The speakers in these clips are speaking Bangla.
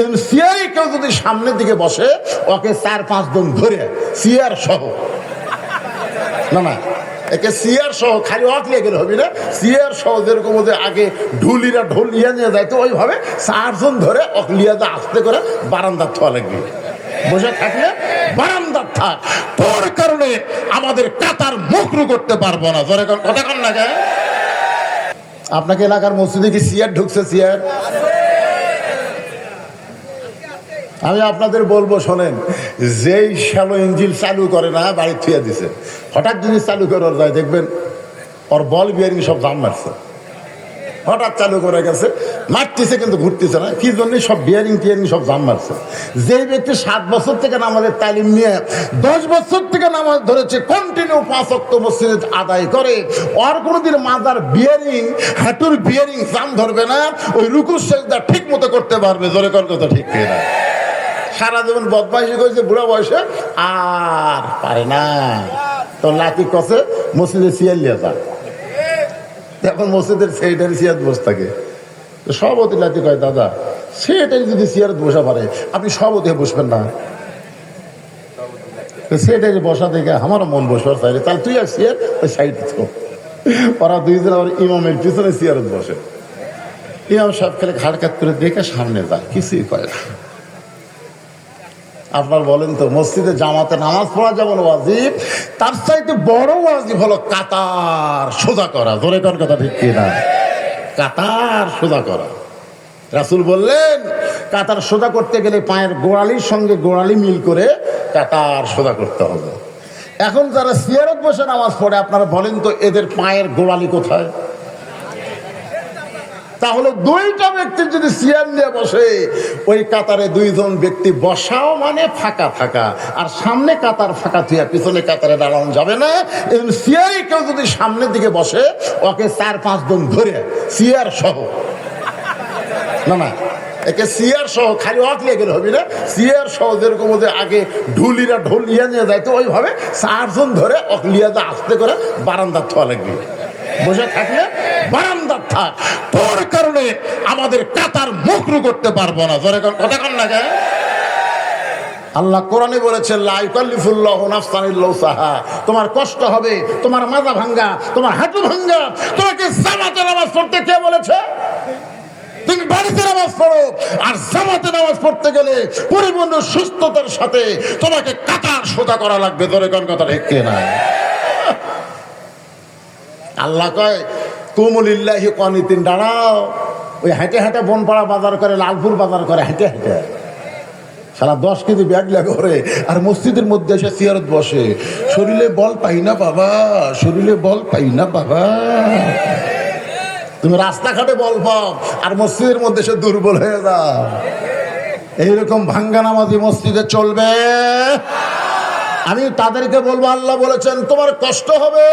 এবং কেউ যদি সামনের দিকে বসে, ওকে চার, পাঁচ জন ধরে সিয়ার সহ। না না, একে সিয়ার সহ, খালি অক লিয়ে গেলে হবে না। সিয়ার সহ যেরকম ওদের আগে ঢুলিরা ঢোল নিয়ে নিয়ে যায়, তো ওইভাবে চারজন ধরে অক লিয়ে যা আস্তে করে বারান্দার থোয়া লাগবে। বসে থাকলে বারান্দার থাক। তোর কারণে আমাদের কাতার মুখরু করতে পারব না। জোরে কথা কন কে? আপনাকে এলাকার মসজিদে কি সিয়ার ঢুকছে সিয়ার আমি আপনাদের বলব, শোনেন, যেই শ্যালো ইঞ্জিল চালু করে না, বাড়ি থুয়ে দিছে। হঠাৎ জিনিস চালু করে যায়, দেখবেন, ওর বল বিয়ারিং সব দাম মারছে। হঠাৎ চালু করে গেছে, মারতেছে কিন্তু ঘুরতেছে না। কি জন্য সব বিয়ারিং টিয়ারিং সব জাম মারছে? যে ব্যক্তি সাত বছর থেকে নামাজের তালিম নিয়ে দশ বছর থেকে নামাজ ধরেছে কন্টিনিউ পাঁচ অক্ট মসজিদে আদায় করে আর কোনোদিন মাজার বিয়ারিং, হাঁটুর বিয়ারিং জাম ধরবে না, ওই রুকুর সেজদা ঠিক মতো করতে পারবে, জোরে কর কথা ঠিক কিনা। সারা জীবন বদমাইশি করেছে, বুড়া বয়সে আর পারে না তো লাতি কষে মসজিদে সিয়াল লিয়ে যায় এখন মসজিদের সেইটারি সিয়ার বসে থাকে। সভাপতি লাতি কয়, দাদা সেটাই যদি সিয়ারত বসা পারে, আপনি হয়ে বসবেন না। সেটাই বসা দেখে আমারও মন বসবার চাইলে, তাহলে তুই আর সিয়ার ওই সাইড ওরা দুইজন আবার ইমামের পিছনে সিয়ারত বসে ইমাম সব খেলে খাটকাত করে দেখে সামনে যায় কিছুই করে না। আপনার বলেন তো, মসজিদে জামাতে নামাজ পড়া যেমন ওয়াজিব, তার চাইতে বড় ওয়াজিব হলো কাতার সোজা করা। ধরে কোন কথা ঠিক কিনা? কাতার সোজা করা। রাসুল বললেন, কাতার সোজা করতে গেলে পায়ের গোড়ালির সঙ্গে গোড়ালি মিল করে কাতার সোজা করতে হবে। এখন যারা সিয়ারত বসে নামাজ পড়ে, আপনারা বলেন তো, এদের পায়ের গোড়ালি কোথায়? তাহলে দুইটা ব্যক্তি যদি সিয়ার নিয়ে বসে, ওই কাতারে দুইজন ব্যক্তি বসাও মানে ফাঁকা ফাঁকা। আর সামনে কাতার ফাঁকা থুয়া, পিছনে কাতারে দাঁড়ানো যাবে না। এবং সিয়ারে কেউ যদি সামনের দিকে বসে, ওকে চার পাঁচ জন ধরে সিয়ার সহ। না না, একে সিয়ার সহ, খালি অক লিয়ে গেলে হবে না। সিয়ার সহ যেরকম ওদের আগে ঢুলিরা ঢোল নিয়ে নিয়ে যায় তো ওইভাবে চারজন ধরে অক লিয়ে আস্তে করে বারান্দার থোয়া বসে থাকলে বারান্দার থাক তোর কারণে আমাদের কাতার মুখরু করতে পারব না। জোরে কথা কন না যায় আল্লাহ কোরআনে বলেছে তোমার কষ্ট হবে, তোমার মাজা ভাঙ্গা, তোমার হাঁটু ভাঙ্গা। তোমাকে জামাতে নামাজ পড়তে কে বলেছে? তুমি বাড়িতে নামাজ পড়ো। আর জামাতে নামাজ পড়তে গেলে পরিপূর্ণ সুস্থতার সাথে তোমাকে কাতার সোজা করা লাগবে। ধরে কোন কথা ঠিক না আল্লাহ কয় কুমুলিল্লাহি কনিতিন, দাঁড়াও। ওই হেঁটে হেঁটে বনপাড়া বাজার করে, লালপুর বাজার করে, হেঁটে হেঁটে। সারা দশ কেজি ব্যাগ করে আর মসজিদের মধ্যে এসে সিয়ারত বসে। শরীরে বল পাই না বাবা, শরীরে বল পাই না বাবা। তুমি রাস্তাঘাটে বল পাও, আর মসজিদের মধ্যে সে দুর্বল হয়ে যাও। এইরকম ভাঙ্গা নামাজি মসজিদে চলবে। আমি তাদেরকে বলব, আল্লাহ বলেছেন, তোমার কষ্ট হবে।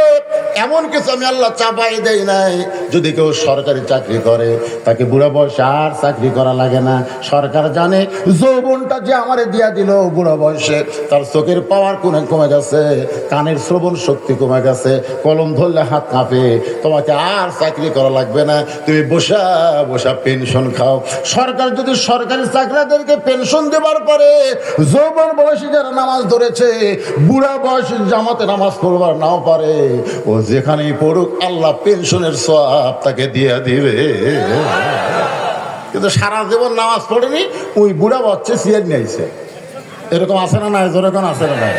এমন কিছু আমি আল্লাহ চাপাই দেই নাই। যদি কেউ সরকারি চাকরি করে, তাকে বুড়া বয়সে আর চাকরি করা লাগে না। সরকার জানে, যৌবনটা যে আমারে দিয়া দিল বুড়া বয়সে, তার চোখের পাওয়ার কোনে কমে গেছে, কানের শ্রবণ শক্তি কমে গেছে, কলম ধরলে হাত কাঁপে, তোমাকে আর চাকরি করা লাগবে না। তুমি বসা বসা পেনশন খাও। সরকার যদি সরকারি চাকরিদেরকে পেনশন দেবার পরে যৌবন বয়সী যারা নামাজ ধরেছে বুড়া বয়স জামাতে নামাজ পড়বার নাও পারে। ও যেখানেই পড়ুক, আল্লাহ পেনশনের সব তাকে দিয়ে দিবে। কিন্তু সারা জীবন নামাজ পড়েনি, ওই বুড়া বচ্চে সিয়ার নিয়েছে এরকম আছে না নাই? যেরকম আছে না নাই?